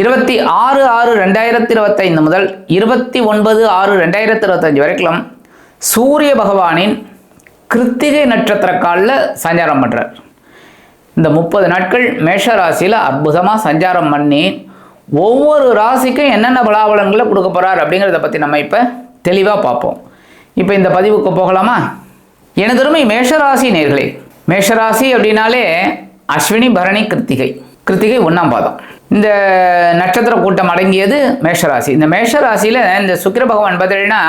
இருபத்தி ஆறு ஆறு ரெண்டாயிரத்தி இருபத்தைந்து முதல் இருபத்தி ஒன்பது ஆறு ரெண்டாயிரத்தி இருபத்தஞ்சு வரைக்கும் சூரிய பகவானின் கிருத்திகை நட்சத்திர காலில் சஞ்சாரம் பண்ணுறார் இந்த முப்பது நாட்கள் மேஷ ராசியில் அற்புதமாக சஞ்சாரம் பண்ணி ஒவ்வொரு ராசிக்கும் என்னென்ன பலாபலங்களை கொடுக்க போகிறார் அப்படிங்கிறத பற்றி நம்ம இப்போ தெளிவாக பார்ப்போம். இப்போ இந்த பதிவுக்கு போகலாமா? எனதருமை மேஷராசி நேர்களே மேஷராசி அப்படின்னாலே அஸ்வினி பரணி கிருத்திகை. கிருத்திகை ஒன்றாம் பாதம். இந்த நட்சத்திர கூட்டம் அடங்கியது மேஷராசி. இந்த மேஷராசியில் இந்த சுக்கிர பகவான் பார்த்தீங்கன்னா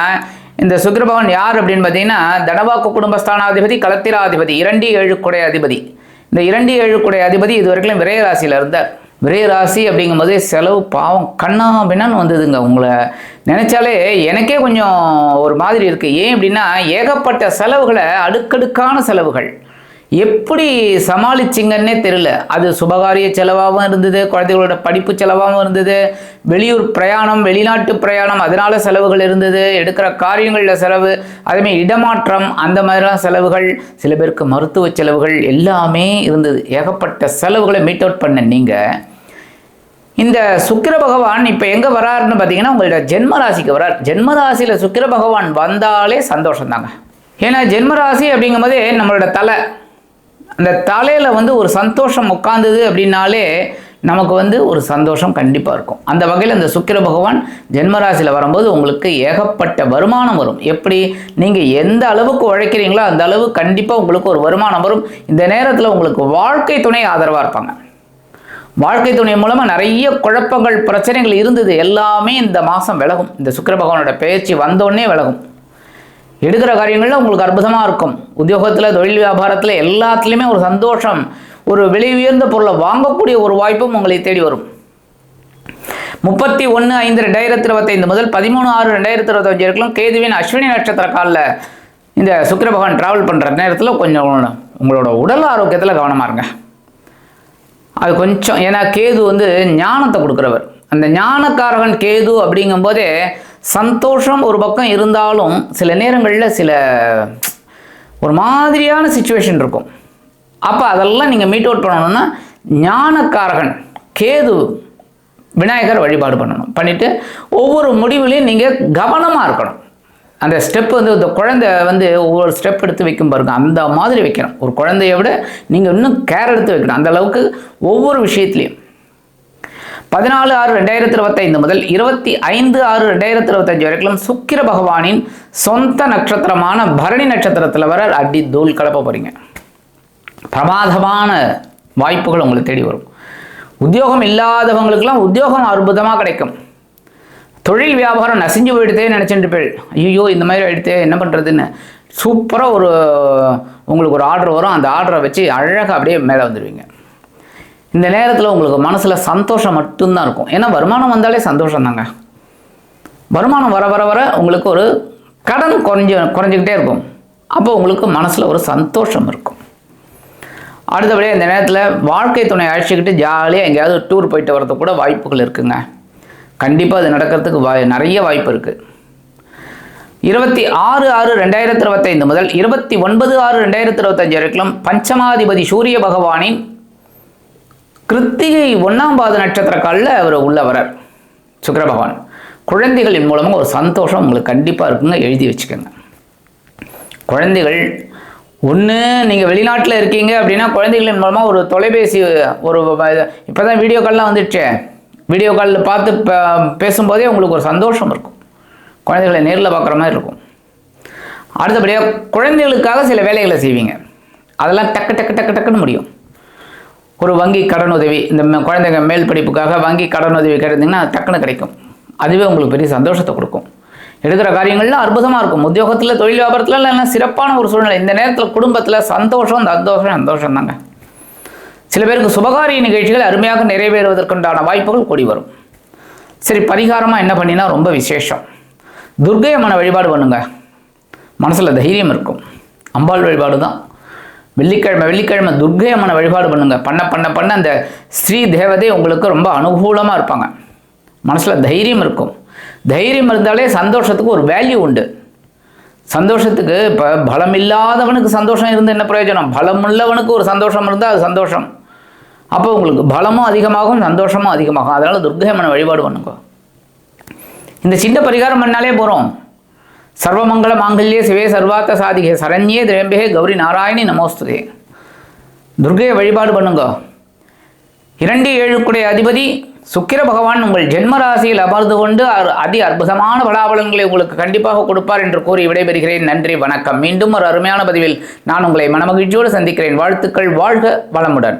இந்த சுக்கிர பகவான் யார் அப்படின்னு பார்த்தீங்கன்னா தனவாக்கு குடும்பஸ்தானாதிபதி களத்திராதிபதி இரண்டு ஏழு குடை அதிபதி. இந்த இரண்டு ஏழு குடை அதிபதி இது வரைக்கும் விரயராசியில் இருந்தார். விரைய அப்படிங்கும்போது செலவு பாவம் கண்ணா பின்னான்னு வந்ததுங்க உங்களை. நினைச்சாலே எனக்கே கொஞ்சம் ஒரு மாதிரி இருக்குது ஏன் அப்படின்னா ஏகப்பட்ட செலவுகளை அடுக்கடுக்கான செலவுகள். எப்படி சமாளிச்சிங்கன்னே தெரியல. அது சுபகாரிய செலவாகவும் இருந்தது குழந்தைகளோட படிப்பு செலவாகவும் இருந்தது வெளியூர் பிரயாணம் வெளிநாட்டு பிரயாணம் அதனால செலவுகள் இருந்தது எடுக்கிற காரியங்களில் செலவு அதேமாதிரி இடமாற்றம் அந்த மாதிரிலாம் செலவுகள் சில பேருக்கு மருத்துவ செலவுகள் எல்லாமே இருந்தது. ஏகப்பட்ட செலவுகளை மீட் அவுட் பண்ண நீங்கள் இந்த சுக்கிர பகவான் இப்போ எங்கே வராருன்னு பார்த்தீங்கன்னா உங்களோட ஜென்ம ராசிக்கு வரார். ஜென்ம ராசியில் சுக்கிர பகவான் வந்தாலே சந்தோஷம் தாங்க ஏன்னா ஜென்ம ராசி அப்படிங்கும்போதே நம்மளோட தலை அந்த தலையில் வந்து ஒரு சந்தோஷம் உட்காந்தது அப்படின்னாலே நமக்கு வந்து ஒரு சந்தோஷம் கண்டிப்பாக இருக்கும். அந்த வகையில் இந்த சுக்கிர பகவான் ஜென்மராசியில் வரும்போது உங்களுக்கு ஏகப்பட்ட வருமானம் வரும். எப்படி? நீங்கள் எந்த அளவுக்கு உழைக்கிறீங்களோ அந்த அளவு கண்டிப்பாக உங்களுக்கு ஒரு வருமானம் வரும். இந்த நேரத்தில் உங்களுக்கு வாழ்க்கை துணை ஆதரவாக இருப்பாங்க. வாழ்க்கை துணை மூலமாக நிறைய குழப்பங்கள் பிரச்சனைகள் இருந்தது. எல்லாமே இந்த மாதம் விலகும். இந்த சுக்கிர பகவானோட பேச்சு வந்தோடனே விலகும். எடுக்கிற காரியங்களில் உங்களுக்கு அற்புதமாக இருக்கும். உத்தியோகத்தில் தொழில் வியாபாரத்தில் எல்லாத்துலேயுமே ஒரு சந்தோஷம் ஒரு விலை உயர்ந்த பொருளை வாங்கக்கூடிய ஒரு வாய்ப்பும் உங்களை தேடி வரும். முப்பத்தி ஒன்று ஐந்து ரெண்டாயிரத்தி இருபத்தைந்து முதல் பதிமூணு ஆறு ரெண்டாயிரத்தி இருபத்தஞ்சு வரைக்கும் கேதுவின் அஸ்வினி நட்சத்திர காலில் இந்த சுக்கிர பகவான் ட்ராவல் பண்ணுற நேரத்தில் கொஞ்சம் உங்களோட உடல் ஆரோக்கியத்தில் கவனமாக இருங்க. அது கொஞ்சம் ஏன்னா கேது வந்து ஞானத்தை கொடுக்குறவர். அந்த ஞானக்காரகன் கேது அப்படிங்கும்போதே சந்தோஷம் ஒரு பக்கம் இருந்தாலும் சில நேரங்களில் சில ஒரு மாதிரியான சுச்சுவேஷன் இருக்கும். அப்போ அதெல்லாம் நீங்கள் மீட் அவுட் பண்ணணும்னா ஞானக்காரகன் கேது விநாயகர் வழிபாடு பண்ணணும். பண்ணிவிட்டு ஒவ்வொரு முடிவுலையும் நீங்கள் கவனமாக இருக்கணும். அந்த ஸ்டெப் வந்து இந்த குழந்தை வந்து ஒவ்வொரு ஸ்டெப் எடுத்து வைக்கும் பாருங்க. அந்த மாதிரி வைக்கணும். ஒரு குழந்தைய விட நீங்கள் இன்னும் கேர் எடுத்து வைக்கணும். அந்த அளவுக்கு ஒவ்வொரு விஷயத்துலையும். பதினாலு ஆறு ரெண்டாயிரத்தி இருபத்தைந்து முதல் இருபத்தி ஐந்து ஆறு ரெண்டாயிரத்தி இருபத்தஞ்சு வரைக்கும் சுக்கிர பகவானின் சொந்த நட்சத்திரமான பரணி நட்சத்திரத்தில் வர அடி தூள் கலப்ப போகிறீங்க பிரமாதமான வாய்ப்புகள் உங்களுக்கு தேடி வரும். உத்தியோகம் இல்லாதவங்களுக்கெல்லாம் உத்தியோகம் அற்புதமாக கிடைக்கும். தொழில் வியாபாரம் நசிஞ்சு போயிடுதே நினச்சிட்டு போய் ஐயோ இந்த மாதிரி ஆயிடுத்தே என்ன பண்ணுறதுன்னு சூப்பராக ஒரு உங்களுக்கு ஒரு ஆர்டர் வரும். அந்த ஆர்டரை வச்சு அழகாக அப்படியே மேலே வந்துடுவீங்க. இந்த நேரத்தில் உங்களுக்கு மனசில் சந்தோஷம் மட்டும்தான் இருக்கும். ஏன்னா வருமானம் வந்தாலே சந்தோஷம் தாங்க வருமானம் வர வர வர உங்களுக்கு ஒரு கடன் குறைஞ்ச குறைஞ்சிக்கிட்டே இருக்கும். அப்போ உங்களுக்கு மனசில் ஒரு சந்தோஷம் இருக்கும். அடுத்தபடியாக இந்த நேரத்தில் வாழ்க்கை துணை அழைச்சிக்கிட்டு ஜாலியாக எங்கேயாவது டூர் போயிட்டு வரது கூட வாய்ப்புகள் இருக்குங்க. கண்டிப்பாக அது நடக்கிறதுக்கு வாய் நிறைய வாய்ப்பு இருக்குது இருபத்தி ஆறு ஆறு ரெண்டாயிரத்தி இருபத்தைந்து முதல் இருபத்தி ஒன்பது ஆறு ரெண்டாயிரத்தி இருபத்தஞ்சு வரைக்கும் பஞ்சமாதிபதி சூரிய பகவானின் கிருத்திகை ஒன்றாம் பாத நட்சத்திர காலில் அவர் உள்ள வரார் சுக்கர பகவான் குழந்தைகளின் மூலமாக ஒரு சந்தோஷம் உங்களுக்கு கண்டிப்பாக இருக்குங்க எழுதி வச்சுக்கோங்க. குழந்தைகள் ஒன்று நீங்கள் வெளிநாட்டில் இருக்கீங்க அப்படின்னா குழந்தைகளின் மூலமாக ஒரு தொலைபேசி ஒரு இப்போ தான் வீடியோ கால்லாம் வந்துடுச்சே. வீடியோ காலில் பார்த்து ப- பேசும்போதே உங்களுக்கு ஒரு சந்தோஷம் இருக்கும். குழந்தைகளை நேரில் பார்க்குற மாதிரி இருக்கும். அடுத்தபடியாக குழந்தைகளுக்காக சில வேலைகளை செய்வீங்க. அதெல்லாம் டக்கு டக்கு டக்கு டக்குன்னு முடியும். ஒரு வங்கி கடனுதவி இந்த குழந்தைங்க மேல் படிப்புக்காக வங்கி கடன் உதவி கிடைத்தீங்கன்னா டக்குன்னு கிடைக்கும். அதுவே உங்களுக்கு பெரிய சந்தோஷத்தை கொடுக்கும். எடுக்கிற காரியங்கள்லாம் அற்புதமாக இருக்கும். உத்தியோகத்தில் தொழில் வியாபாரத்தில் எல்லாம் சிறப்பான ஒரு சூழ்நிலை. இந்த நேரத்தில் குடும்பத்தில் சந்தோஷம் சந்தோஷம் சந்தோஷம் தாங்க. சில பேருக்கு சுபகாரிய நிகழ்ச்சிகள் அருமையாக நிறைவேறுவதற்குண்டான வாய்ப்புகள் கூடி வரும். சரி பரிகாரமாக என்ன பண்ணினா ரொம்ப விசேஷம். துர்க்கை அம்மனை வழிபாடு பண்ணுங்க. மனசில் தைரியம் இருக்கும். அம்பாள் வழிபாடு தான் வெள்ளிக்கிழமை வெள்ளிக்கிழமை துர்கை அம்மனை வழிபாடு பண்ணுங்கள் பண்ண பண்ண பண்ண அந்த ஸ்ரீ தேவதை உங்களுக்கு ரொம்ப அனுகூலமாக இருப்பாங்க. மனசில் தைரியம் இருக்கும். தைரியம் இருந்தாலே சந்தோஷத்துக்கு ஒரு வேல்யூ உண்டு. சந்தோஷத்துக்கு இப்போ பலம் இல்லாதவனுக்கு சந்தோஷம் இருந்து என்ன பிரயோஜனம்? பலம் உள்ளவனுக்கு ஒரு சந்தோஷம் இருந்தால் அது சந்தோஷம். அப்போ உங்களுக்கு பலமும் அதிகமாகும் சந்தோஷமும் அதிகமாகும். அதனால் துர்கை அம்மனை வழிபாடு பண்ணுங்க. இந்த சின்ன பரிகாரம் பண்ணாலே போகிறோம் சர்வமங்கள மாங்கல்யே சிவே சர்வார்த்த சாதிகே சரண்யே திரம்பிகே கௌரி நாராயணி நமோஸ்துதே. துர்கையை வழிபாடு பண்ணுங்க. இரண்டு ஏழுக்குடைய அதிபதி சுக்கிர பகவான் உங்கள் ஜென்ம ராசியில் அமர்ந்து கொண்டு அதி அற்புதமான பலாபலங்களை உங்களுக்கு கண்டிப்பாக கொடுப்பார் என்று கூறி விடைபெறுகிறேன். நன்றி வணக்கம். மீண்டும் ஒரு அருமையான பதிவில் நான் உங்களை மனமகிழ்ச்சியோடு சந்திக்கிறேன். வாழ்த்துக்கள் வாழ்க வளமுடன்.